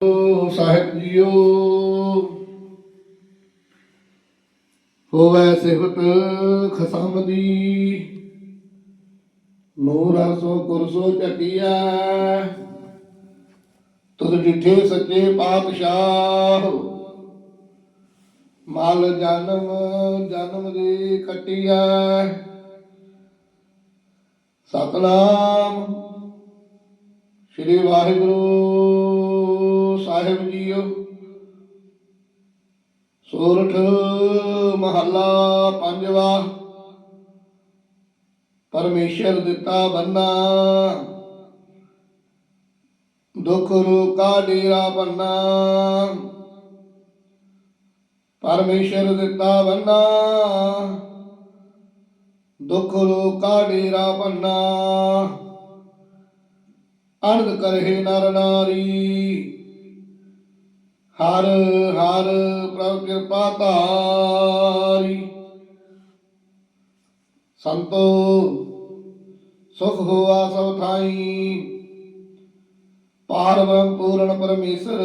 ਸਤਿਗੁਰੂ ਸਾਹਿਬ JIO. ਹੋਵੇ ਸਿਫਤ ਖਸਮ ਦੀ ਨੂਰ ਅਰਸੋ ਕੁਰਸੋ ਚਟਿਆ ਤੁਧ ਜਿਠੇ ਸੱਚੇ ਪਾਤਸ਼ਾਹ। ਮਾਲ ਜਨਮ ਜਨਮ ਦੇ ਕਟਿਆ ਸਤਨਾਮ। ਸ਼੍ਰੀ ਵਾਹਿਗੁਰੂ। ਸਾਹਿਬ ਜੀਓ। ਸੋਰਠ ਮਹੱਲਾ ਪੰਜਵਾ। ਪਰਮੇਸ਼ਰ ਦਿੱਤਾ ਬੰਨਾ ਦੁੱਖ ਰੋਕਾ ਡੇਰਾ ਬੰਨਾ ਪਰਮੇਸ਼ਰ ਦਿੱਤਾ ਬੰਨਾ ਦੁੱਖ ਰੋਕਾ ਡੇਰਾ ਬੰਨਾ ਅਨੰਦ ਕਰਹਿ ਨਰ ਨਾਰੀ। ਹਰ ਹਰ ਪ੍ਰਭ ਕਿਰਪਾ ਧਾਰੀ। ਸੰਤੋ, ਸੁਖ ਹੋਆ ਸਭ ਥਾਈ। ਪਾਰ ਪੂਰਨ ਪਰਮੇਸ਼ਰ,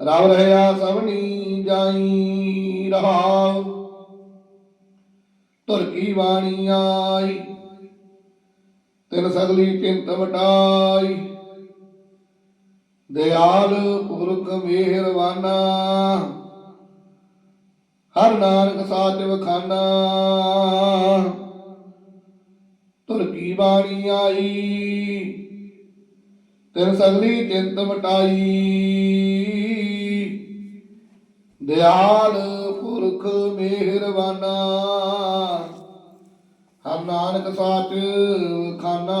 ਰਵ ਰਹਿਆ ਸਭਨੀ ਜਾਈ ਰਹਾਉ। ਤੁਰ ਕੀ ਬਾਣੀ ਆਈ, ਤਿਨ ਸਗਲੀ ਚਿੰਤ ਵਟਾਈ। ਦਿਆਲ ਪੁਰਖ ਮਿਹਰਵਾਨਾ ਹਰ ਨਾਨਕ ਸਾਚ ਵਖਾਨਾ। ਤੁਰ ਕੀ ਬਾਣੀ ਆਈ, ਤਿਨ ਸਗਲੀ ਚਿੰਤ ਮਟਾਈ। ਦਿਆਲ ਪੁਰਖ ਮਿਹਰਵਾਨਾ ਹਰ ਨਾਨਕ ਸਾਚ ਖਾਨਾ